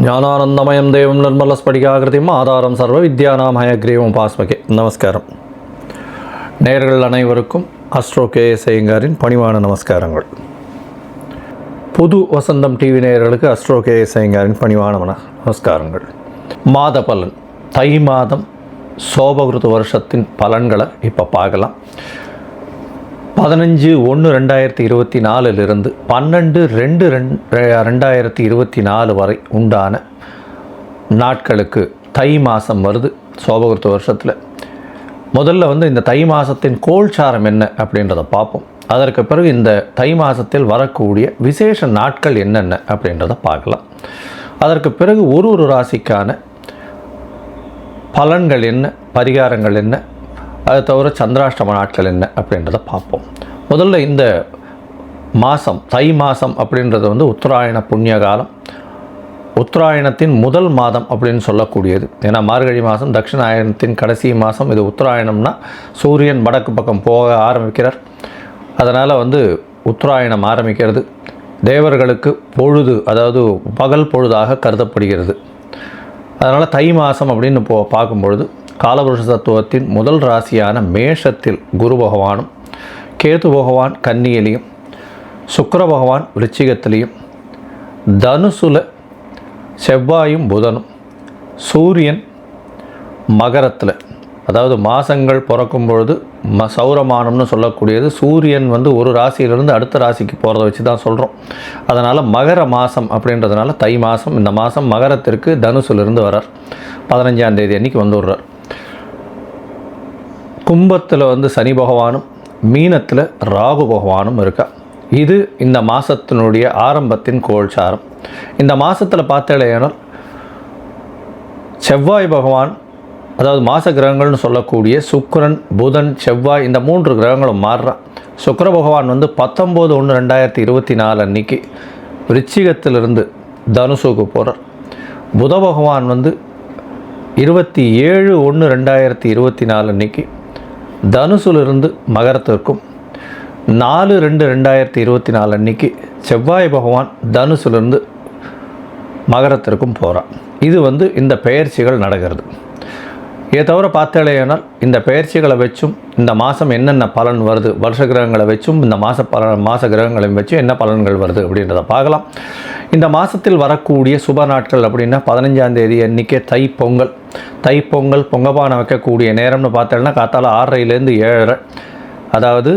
ஞானானந்தமயம் தேவம் நிர்மலஸ்படிகாகிருதியும் ஆதாரம் சர்வ வித்யானாம் ஹயக்ரீவம் பாஸ்மகே. நமஸ்காரம். நேர்கள் அனைவருக்கும் அஸ்ட்ரோ கே பணிவான நமஸ்காரங்கள். புது வசந்தம் டிவி நேயர்களுக்கு அஸ்ட்ரோ கே எஸ் ஐயங்காரின் பணிவான நமஸ்காரங்கள். மாத பலன். தை மாதம் சோபகிருத வருஷத்தின் பலன்களை இப்போ பார்க்கலாம். பதினஞ்சு ஒன்று ரெண்டாயிரத்தி இருபத்தி நாலுலேருந்து பன்னெண்டு ரெண்டு ரெண்டு ரெண்டாயிரத்தி இருபத்தி நாலு வரை உண்டான நாட்களுக்கு தை மாதம் வருது சோபகுருத்த வருஷத்தில். முதல்ல வந்து இந்த தை மாதத்தின் கோல்சாரம் என்ன அப்படின்றத பார்ப்போம். அதற்கு பிறகு இந்த தை மாதத்தில் வரக்கூடிய விசேஷ நாட்கள் என்னென்ன அப்படின்றத பார்க்கலாம். அதற்கு பிறகு ஒரு ஒரு ராசிக்கான பலன்கள் என்ன பரிகாரங்கள் என்ன அதை தவிர சந்திராஷ்டம நாட்கள் என்ன அப்படின்றத பார்ப்போம். முதல்ல இந்த மாதம் தை மாதம் அப்படின்றது வந்து உத்தராயண புண்ணிய காலம். உத்தராயணத்தின் முதல் மாதம் அப்படின்னு சொல்லக்கூடியது. ஏன்னா மார்கழி மாதம் தட்சிணாயணத்தின் கடைசி மாதம் இது உத்தராயணம்னா சூரியன் வடக்கு பக்கம் போக ஆரம்பிக்கிறார். அதனால் வந்து உத்தராயணம் ஆரம்பிக்கிறது. தேவர்களுக்கு பொழுது அதாவது பகல் பொழுதாக கருதப்படுகிறது. அதனால் தை மாதம் அப்படின்னு போ பார்க்கும்பொழுது காலபுருஷ தத்துவத்தின் முதல் ராசியான மேஷத்தில் குரு பகவானும் கேது பகவான் கன்னியிலையும் சுக்கர பகவான் விருச்சிகத்திலையும் தனுசுல செவ்வாயும் புதனும் சூரியன் மகரத்தில். அதாவது மாதங்கள் பிறக்கும் பொழுது ம சௌரமானம்னு சொல்லக்கூடியது சூரியன் வந்து ஒரு ராசியிலிருந்து அடுத்த ராசிக்கு போகிறத வச்சு தான் சொல்கிறோம் அதனால் மகர மாதம் அப்படின்றதுனால தை மாதம் இந்த மாதம் மகரத்திற்கு தனுசுலேருந்து வரார் பதினஞ்சாம் தேதி அன்னைக்கு வந்து விடுறார் கும்பத்தில் வந்து சனி பகவானும் மீனத்தில் ராகு பகவானும் இருக்கா. இது இந்த மாதத்தினுடைய ஆரம்பத்தின் கோல்சாரம். இந்த மாதத்தில் பார்த்தேனால் செவ்வாய் பகவான் அதாவது மாச கிரகங்கள்னு சொல்லக்கூடிய சுக்கரன் புதன் செவ்வாய் இந்த மூன்று கிரகங்களும் மாறுறான். சுக்கர பகவான் வந்து பத்தொம்போது ஒன்று ரெண்டாயிரத்தி இருபத்தி நாலு அன்னைக்கு விருச்சிகத்திலிருந்து தனுசுக்கு போகிறார் புத பகவான் வந்து இருபத்தி ஏழு ஒன்று ரெண்டாயிரத்தி இருபத்தி நாலு அன்னைக்கு தனுசுலிருந்து மகரத்திற்கும் நாலு ரெண்டு ரெண்டாயிரத்தி இருபத்தி நாலு அன்னைக்கு செவ்வாய் பகவான் தனுசுலேருந்து மகரத்திற்கும் போகிறான் இது வந்து இந்த பெயர்ச்சிகள் நடக்கிறது. இதை தவிர பார்த்தாலேயானால் இந்த பெயர்ச்சிகளை வச்சும் இந்த மாதம் என்னென்ன பலன் வருது வருஷ கிரகங்களை வச்சும் இந்த மாத பல மாத கிரகங்களையும் வச்சும் என்ன பலன்கள் வருது அப்படின்றத பார்க்கலாம். இந்த மாதத்தில் வரக்கூடிய சுப நாட்கள் அப்படின்னா பதினஞ்சாம் தேதி அன்றைக்கே தை பொங்கல். தை பொங்கல் பொங்கப்பானை வைக்கக்கூடிய நேரம்னு பார்த்தோம்னா காத்தால ஆறரைலேருந்து ஏழரை. அதாவது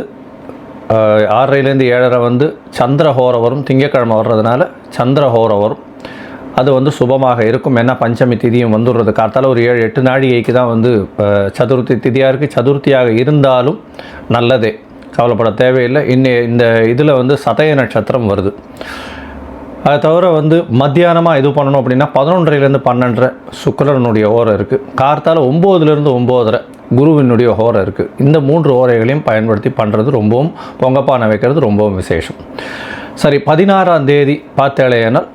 ஆறரைலேருந்து ஏழரை வந்து சந்திரஹோரம் வரும் திங்கக்கிழமை வர்றதுனால சந்திரஹோரம் வரும். அது வந்து சுபமாக இருக்கும். ஏன்னா பஞ்சமி திதியும் வந்துடுறது காத்தால ஒரு ஏழு எட்டு நாழிகைக்கு தான் வந்து சதுர்த்தி திதியாக இருக்குது சதுர்த்தியாக இருந்தாலும் நல்லதே. கவலைப்பட தேவையில்லை. இன்னி இந்த இதில் வந்து சதய நட்சத்திரம் வருது. அதை தவிர வந்து மத்தியானமாக இது பண்ணணும் அப்படின்னா பதினொன்றரைலேருந்து பன்னெண்டரை சுக்கரனுடைய ஓரம் இருக்குது கார்த்தால ஒம்போதுலேருந்து ஒம்போதரை குருவினுடைய ஓரம் இருக்குது இந்த மூன்று ஓரைகளையும் பயன்படுத்தி பண்ணுறது ரொம்பவும் பொங்கப்பானை வைக்கிறது ரொம்பவும் விசேஷம். சரி பதினாறாம் தேதி பார்த்தேலையானால்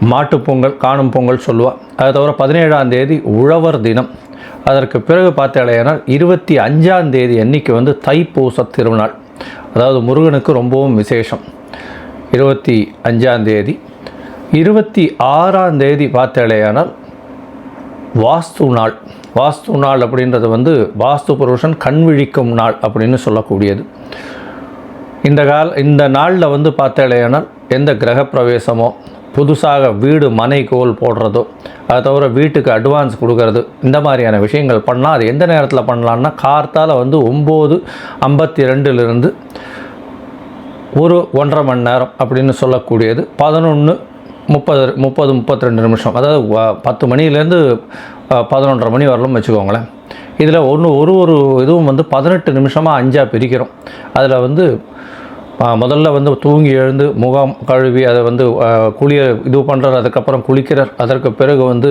மாட்டுப் பொங்கல் காணும் பொங்கல் சொல்லுவாள் அதை தவிர பதினேழாம் தேதி உழவர் தினம். அதற்கு பிறகு பார்த்தாலேனால் இருபத்தி அஞ்சாம் தேதி அன்னைக்கு வந்து தைப்பூச திருநாள். அதாவது முருகனுக்கு ரொம்பவும் விசேஷம். இருபத்தி அஞ்சாம் தேதி. இருபத்தி ஆறாம் தேதி பார்த்தாலேயானால் வாஸ்து நாள். வாஸ்து நாள் அப்படின்றது வந்து வாஸ்து புருஷன் கண் விழிக்கும் நாள் அப்படின்னு சொல்லக்கூடியது. இந்த கால இந்த நாளில் வந்து பார்த்தாலேயானால் எந்த கிரகப்பிரவேசமோ புதுசாக வீடு மனை கோல் போடுறதோ அதை தவிர வீட்டுக்கு அட்வான்ஸ் கொடுக்கறது இந்த மாதிரியான விஷயங்கள் பண்ணால் அது எந்த நேரத்தில் பண்ணலான்னா கார்த்தால் வந்து ஒம்பது ஐம்பத்தி ரெண்டுலேருந்து ஒரு ஒன்றரை மணி நேரம் அப்படின்னு சொல்லக்கூடியது. பதினொன்று முப்பது முப்பது முப்பத்தி ரெண்டு நிமிஷம். அதாவது பத்து மணிலேருந்து பதினொன்றரை மணி வரலும் வச்சுக்கோங்களேன். இதில் ஒன்று ஒரு ஒரு இதுவும் வந்து பதினெட்டு நிமிஷமாக அஞ்சாக பிரிக்கிறோம். அதில் வந்து முதல்ல வந்து தூங்கி எழுந்து முகம் கழுவி அதை வந்து குளிய இது பண்ணுறார் அதுக்கப்புறம் குளிக்கிறார். அதற்கு பிறகு வந்து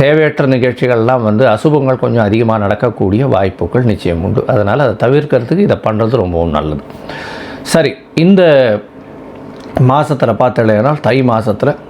தேவையற்ற நிகழ்ச்சிகள்லாம் வந்து அசுபங்கள் கொஞ்சம் அதிகமாக நடக்கக்கூடிய வாய்ப்புகள் நிச்சயம் உண்டு. அதனால் அதை தவிர்க்கிறதுக்கு இதை பண்ணுறது ரொம்பவும் நல்லது. சரி இந்த மாதத்தில் பார்த்தலைன்னா தை மாதத்தில்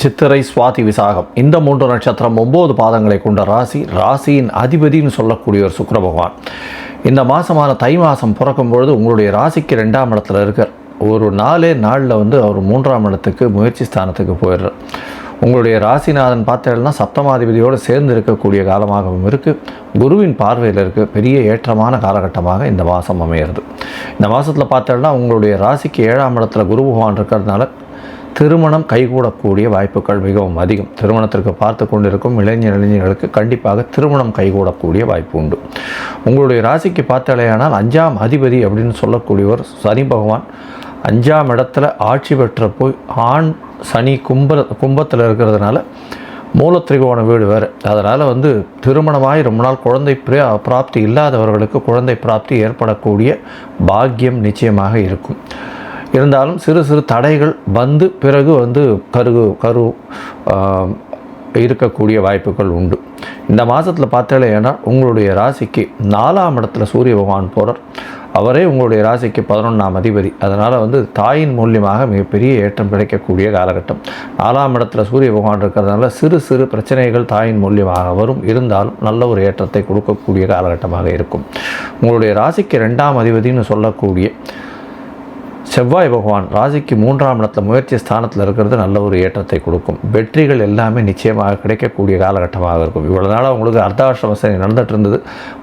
சித்திரை சுவாதி விசாகம். இந்த மூன்று நட்சத்திரம் ஒம்பது பாதங்களை கொண்ட ராசி ராசியின் அதிபதின்னு சொல்லக்கூடிய ஒரு சுக்கர பகவான். இந்த மாதமான தை மாதம் பிறக்கும் பொழுது உங்களுடைய ராசிக்கு ரெண்டாம் இடத்துல இருக்கார். ஒரு நாலே நாளில் வந்து அவர் மூன்றாம் இடத்துக்கு முயற்சி ஸ்தானத்துக்கு போயிடுறார். உங்களுடைய ராசிநாதன் பார்த்தேன்னா சப்தமாதிபதியோடு சேர்ந்து இருக்கக்கூடிய காலமாகவும் இருக்குது குருவின் பார்வையில் இருக்க. பெரிய ஏற்றமான காலகட்டமாக இந்த மாதம் அமையிறது. இந்த மாதத்தில் பார்த்தேன்னா உங்களுடைய ராசிக்கு ஏழாம் இடத்துல குரு பகவான் இருக்கிறதுனால திருமணம் கைகூடக்கூடிய வாய்ப்புகள் மிகவும் அதிகம். திருமணத்திற்கு பார்த்து கொண்டிருக்கும் இளைஞர் இளைஞர்களுக்கு கண்டிப்பாக திருமணம் கைகூடக்கூடிய வாய்ப்பு உண்டு. உங்களுடைய ராசிக்கு பார்த்தாலேயானால் அஞ்சாம் அதிபதி அப்படின்னு சொல்லக்கூடியவர் சனி பகவான் அஞ்சாம் இடத்துல ஆட்சி பெற்ற போய் ஆண் சனி கும்ப கும்பத்தில் இருக்கிறதுனால மூலத்திரிகோண வீடு வேறு. அதனால் வந்து திருமணமாகி ரொம்ப நாள் குழந்தை பிராப்தி இல்லாதவர்களுக்கு குழந்தை பிராப்தி ஏற்படக்கூடிய பாக்கியம் நிச்சயமாக இருக்கும். இருந்தாலும் சிறு சிறு தடைகள் வந்து பிறகு வந்து கருகு கரு இருக்கக்கூடிய வாய்ப்புகள் உண்டு. இந்த மாதத்தில் பார்த்தேன்னா உங்களுடைய ராசிக்கு நாலாம் இடத்துல சூரிய பகவான் போகிறார் அவரே உங்களுடைய ராசிக்கு பதினொன்றாம் அதிபதி. அதனால் வந்து தாயின் மூலியமாக மிகப்பெரிய ஏற்றம் கிடைக்கக்கூடிய காலகட்டம். நாலாம் இடத்துல சூரிய பகவான் இருக்கிறதுனால சிறு சிறு பிரச்சனைகள் தாயின் மூலியமாக வரும். இருந்தாலும் நல்ல ஒரு ஏற்றத்தை கொடுக்கக்கூடிய காலகட்டமாக இருக்கும். உங்களுடைய ராசிக்கு ரெண்டாம் அதிபதின்னு சொல்லக்கூடிய செவ்வாய் பகவான் ராசிக்கு மூன்றாம் இடத்துல முயற்சி ஸ்தானத்தில் இருக்கிறது நல்ல ஒரு ஏற்றத்தை கொடுக்கும். வெற்றிகள் எல்லாமே நிச்சயமாக கிடைக்கக்கூடிய காலகட்டமாக இருக்கும். இவ்வளோ நாளாக உங்களுக்கு அர்த்தாஷ்டம சனி நடந்துகிட்டு இருந்தது.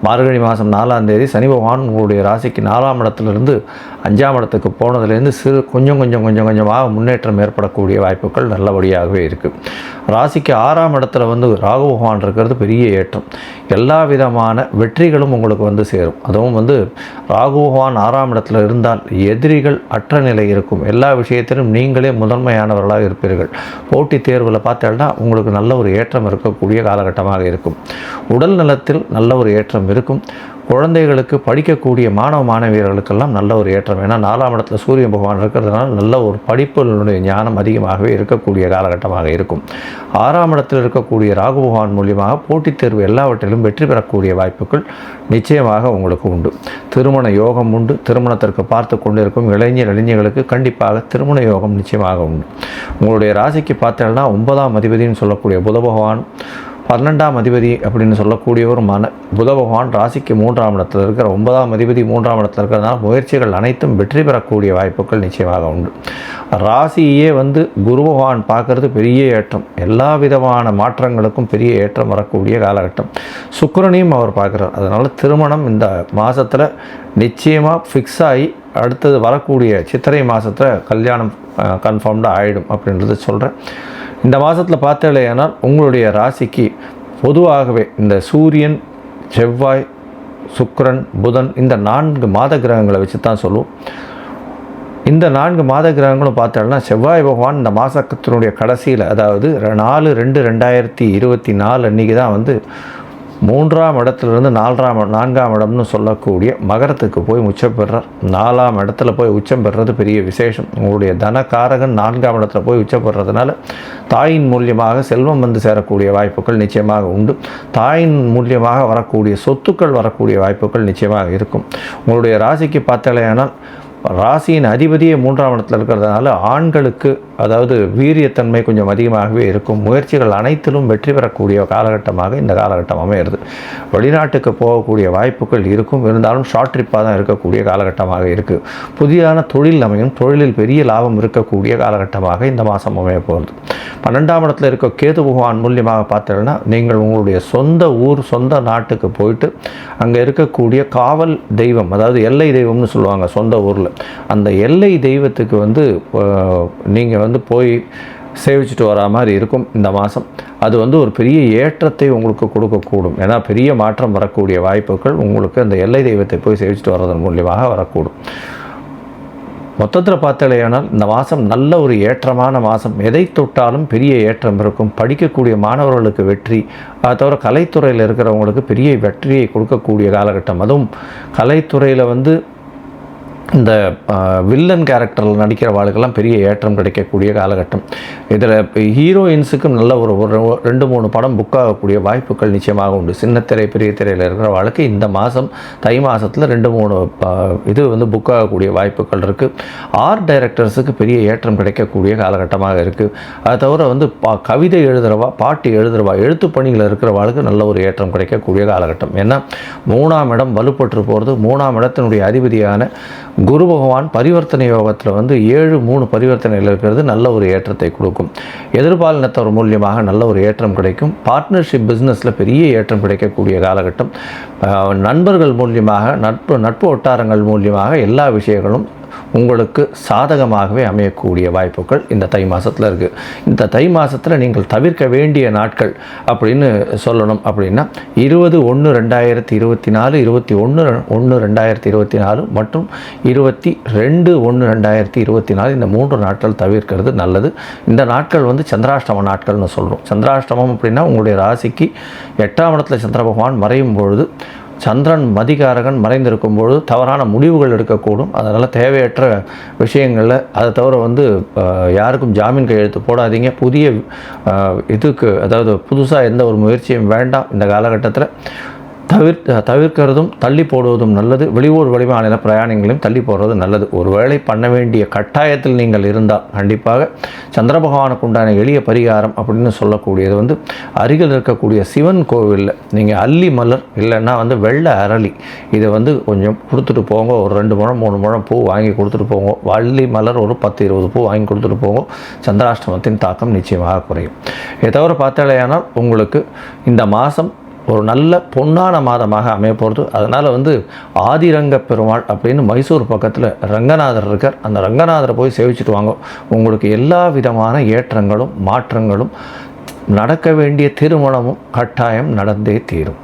மார்கழி மாதம் நாலாம் தேதி சனி பகவான் உங்களுடைய ராசிக்கு நாலாம் இடத்துலேருந்து அஞ்சாம் இடத்துக்கு போனதுலேருந்து சிறு கொஞ்சம் கொஞ்சம் கொஞ்சம் கொஞ்சமாக முன்னேற்றம் ஏற்படக்கூடிய வாய்ப்புகள் நல்லபடியாகவே இருக்குது ராசிக்கு ஆறாம் இடத்துல வந்து ராகு பகவான் இருக்கிறது பெரிய ஏற்றம். எல்லா விதமான வெற்றிகளும் உங்களுக்கு வந்து சேரும். அதுவும் வந்து ராகு பகவான் ஆறாம் இடத்துல இருந்தால் எதிரிகள் அற்ற நிலை இருக்கும். எல்லா விஷயத்திலும் நீங்களே முதன்மையானவர்களாக இருப்பீர்கள். போட்டித் தேர்வில் பார்த்தேன்னா உங்களுக்கு நல்ல ஒரு ஏற்றம் இருக்கக்கூடிய காலகட்டமாக இருக்கும். உடல் நலத்தில் நல்ல ஒரு ஏற்றம் இருக்கும். குழந்தைகளுக்கு படிக்கக்கூடிய மாணவ மாணவியர்களுக்கெல்லாம் நல்ல ஒரு ஏற்றம். ஏன்னா நாலாம் இடத்துல சூரிய பகவான் இருக்கிறதுனால நல்ல ஒரு படிப்புகளுடைய ஞானம் அதிகமாகவே இருக்கக்கூடிய காலகட்டமாக இருக்கும். ஆறாம் இடத்தில் இருக்கக்கூடிய ராகு பகவான் மூலியமாக போட்டித் தேர்வு எல்லாவற்றிலும் வெற்றி பெறக்கூடிய வாய்ப்புகள் நிச்சயமாக உங்களுக்கு உண்டு. திருமண யோகம் உண்டு. திருமணத்திற்கு பார்த்து கொண்டிருக்கும் இளைஞர் இளைஞர்களுக்கு கண்டிப்பாக திருமண யோகம் நிச்சயமாக உண்டு. உங்களுடைய ராசிக்கு பார்த்தீங்கன்னா ஒன்பதாம் அதிபதினு சொல்லக்கூடிய புத பகவான் பன்னெண்டாம் அதிபதி அப்படின்னு சொல்லக்கூடியவர் மன புத பகவான் ராசிக்கு மூன்றாம் இடத்தில் இருக்கிற ஒன்பதாம் அதிபதி மூன்றாம் இடத்தில் இருக்கிறதுனால முயற்சிகள் அனைத்தும் வெற்றி பெறக்கூடிய வாய்ப்புகள் நிச்சயமாக உண்டு. ராசியே வந்து குரு பகவான் பார்க்கறது பெரிய ஏற்றம். எல்லா விதமான மாற்றங்களுக்கும் பெரிய ஏற்றம் வரக்கூடிய காலகட்டம். சுக்கரனையும் அவர் பார்க்குறார். அதனால் திருமணம் இந்த மாதத்தில் நிச்சயமாக ஃபிக்ஸ் ஆகி அடுத்தது வரக்கூடிய சித்திரை மாதத்தில் கல்யாணம் கன்ஃபார்ம்டாக ஆகிடும் அப்படின்றத சொல்கிறேன் இந்த மாதத்தில் பார்த்தலையானால் உங்களுடைய ராசிக்கு பொதுவாகவே இந்த சூரியன் செவ்வாய் சுக்கிரன் புதன் இந்த நான்கு மாத கிரகங்களை வச்சு தான் சொல்லுவோம் இந்த நான்கு மாத கிரகங்களும் பார்த்தோம்னா செவ்வாய் பகவான் இந்த மாதத்தினுடைய கடைசியில் அதாவது நாலு ரெண்டு ரெண்டாயிரத்தி இருபத்தி நாலு அன்றைக்கி தான் வந்து மூன்றாம் இடத்துலேருந்து நான்காம் நான்காம் இடம்னு சொல்லக்கூடிய மகரத்துக்கு போய் உச்சம் பெறுறார் நாலாம் இடத்துல போய் உச்சம் பெறுறது பெரிய விசேஷம். உங்களுடைய தனக்காரகன் நான்காம் இடத்துல போய் உச்சம் பெறுறதுனால தாயின் மூலியமாக செல்வம் வந்து சேரக்கூடிய வாய்ப்புகள் நிச்சயமாக உண்டு. தாயின் மூலியமாக வரக்கூடிய சொத்துக்கள் வரக்கூடிய வாய்ப்புகள் நிச்சயமாக இருக்கும். உங்களுடைய ராசிக்கு பார்த்தாலேயானால் ராசியின் அதிபதியே மூன்றாம் இடத்துல இருக்கிறதுனால ஆண்களுக்கு அதாவது வீரியத்தன்மை கொஞ்சம் அதிகமாகவே இருக்கும். முயற்சிகள் அனைத்திலும் வெற்றி பெறக்கூடிய காலகட்டமாக இந்த காலகட்டம் அமையிறது. வெளிநாட்டுக்கு போகக்கூடிய வாய்ப்புகள் இருக்கும். இருந்தாலும் ஷார்ட் ட்ரிப்பாக தான் இருக்கக்கூடிய காலகட்டமாக இருக்குது புதிதான தொழில் அமையும். தொழிலில் பெரிய லாபம் இருக்கக்கூடிய காலகட்டமாக இந்த மாதம் அமைய போகிறது பன்னெண்டாம் இடத்துல இருக்க கேது பகவான் மூலியமாக பார்த்தீங்கன்னா நீங்கள் உங்களுடைய சொந்த ஊர் சொந்த நாட்டுக்கு போயிட்டு அங்கே இருக்கக்கூடிய காவல் தெய்வம் அதாவது எல்லை தெய்வம்னு சொல்லுவாங்க சொந்த ஊரில். அந்த எல்லை தெய்வத்துக்கு வந்து நீங்கள் வந்து போய் சேவிச்சுட்டு வரா மாதிரி இருக்கும் இந்த மாதம். அது வந்து ஒரு பெரிய ஏற்றத்தை உங்களுக்கு கொடுக்கக்கூடும். ஏன்னா பெரிய மாற்றம் வரக்கூடிய வாய்ப்புகள் உங்களுக்கு அந்த எல்லை தெய்வத்தை போய் சேவிச்சுட்டு வர்றதன் மூலியமாக வரக்கூடும். மொத்தத்தில் பார்த்தாலேயானால் இந்த மாதம் நல்ல ஒரு ஏற்றமான மாதம். எதை தொட்டாலும் பெரிய ஏற்றம் இருக்கும். படிக்கக்கூடிய மாணவர்களுக்கு வெற்றி. அதை தவிர கலைத்துறையில் இருக்கிறவங்களுக்கு பெரிய வெற்றியை கொடுக்கக்கூடிய காலகட்டம். அதுவும் கலைத்துறையில் வந்து இந்த வில்லன் கேரக்டரில் நடிக்கிற வாழ்க்கெல்லாம் பெரிய ஏற்றம் கிடைக்கக்கூடிய காலகட்டம். இதில் ஹீரோயின்ஸுக்கும் நல்ல ஒரு ஒரு ரெண்டு மூணு படம் புக் ஆகக்கூடிய வாய்ப்புகள் நிச்சயமாக உண்டு. சின்னத்திரை பெரிய திரையில் இருக்கிற வாழ்க்கை இந்த மாதம் தை மாதத்தில் ரெண்டு மூணு இது வந்து புக் ஆகக்கூடிய வாய்ப்புகள் இருக்குது ஆர்ட் டைரக்டர்ஸுக்கு பெரிய ஏற்றம் கிடைக்கக்கூடிய காலகட்டமாக இருக்குது அதை தவிர வந்து பா கவிதை எழுதுகிறவா பாட்டு எழுதுகிறவா எழுத்து பணியில் இருக்கிறவாளுக்கு நல்ல ஒரு ஏற்றம் கிடைக்கக்கூடிய காலகட்டம். ஏன்னா மூணாம் இடம் வலுப்பட்டு போகிறது மூணாம் இடத்தினுடைய அதிபதியான குரு பகவான் பரிவர்த்தனை யோகத்தில் வந்து ஏழு மூணு பரிவர்த்தனையில் இருக்கிறது நல்ல ஒரு ஏற்றத்தை கொடுக்கும். எதிர்பாலினத்தவர் மூலியமாக நல்ல ஒரு ஏற்றம் கிடைக்கும். பார்ட்னர்ஷிப் பிஸ்னஸில் பெரிய ஏற்றம் கிடைக்கக்கூடிய காலகட்டம். நண்பர்கள் மூலியமாக நட்பு நட்பு வட்டாரங்கள் மூலியமாக எல்லா விஷயங்களும் உங்களுக்கு சாதகமாகவே அமையக்கூடிய வாய்ப்புகள் இந்த தை மாதத்தில் இருக்குது இந்த தை மாதத்தில் நீங்கள் தவிர்க்க வேண்டிய நாட்கள் அப்படின்னு சொல்லணும் அப்படின்னா இருபது ஒன்று ரெண்டாயிரத்தி இருபத்தி நாலு இருபத்தி ஒன்று ஒன்று ரெண்டாயிரத்தி இருபத்தி நாலு மற்றும் இருபத்தி ரெண்டு ஒன்று ரெண்டாயிரத்தி இருபத்தி நாலு இந்த மூன்று நாட்கள் தவிர்க்கிறது நல்லது. இந்த நாட்கள் வந்து சந்திராஷ்டம நாட்கள்னு சொல்கிறோம் சந்திராஷ்டமம் அப்படின்னா உங்களுடைய ராசிக்கு எட்டாம் இடத்துல சந்திர பகவான் மறையும் பொழுது சந்திரன் மதிகாரகன் மறைந்திருக்கும் பொழுது தவறான முடிவுகள் எடுக்கக்கூடும். அதனால் தேவையற்ற விஷயங்களில் அதை தவிர வந்து யாருக்கும் ஜாமீன் கையெழுத்து போடாதீங்க. புதிய இதுக்கு அதாவது புதுசாக எந்த ஒரு முயற்சியும் வேண்டாம். இந்த காலகட்டத்தில் தவிர் தவிர்க்கிறதும் தள்ளி போடுவதும் நல்லது. வெளியூர் வெளிமாநில பிரயாணங்களையும் தள்ளி போடுறது நல்லது. ஒருவேளை பண்ண வேண்டிய கட்டாயத்தில் நீங்கள் இருந்தால் கண்டிப்பாக சந்திர பகவானுக்கு உண்டான எளிய பரிகாரம் அப்படின்னு சொல்லக்கூடியது வந்து அருகில் இருக்கக்கூடிய சிவன் கோவிலில் நீங்கள் அல்லி மலர் இல்லைன்னா வந்து வெள்ளை அரளி. இதை வந்து கொஞ்சம் கொடுத்துட்டு போங்க. ஒரு ரெண்டு முழம் மூணு முழம் பூ வாங்கி கொடுத்துட்டு போங்க. வள்ளி மலர் ஒரு பத்து இருபது பூ வாங்கி கொடுத்துட்டு போங்க. சந்திராஷ்டமத்தின் தாக்கம் நிச்சயமாக குறையும். இதை தவிர பார்த்தாலேயானால் உங்களுக்கு இந்த மாதம் ஒரு நல்ல பொன்னான மாதமாக அமைய போகிறது அதனால் வந்து ஆதிரங்க பெருமாள் அப்படின்னு மைசூர் பக்கத்தில் ரங்கநாதர் இருக்கார். அந்த ரங்கநாதரை போய் சேவிச்சுட்டு வாங்க. உங்களுக்கு எல்லா விதமான ஏற்றங்களும் மாற்றங்களும் நடக்க வேண்டிய திருமணமும் கட்டாயம் நடந்தே தீரும்.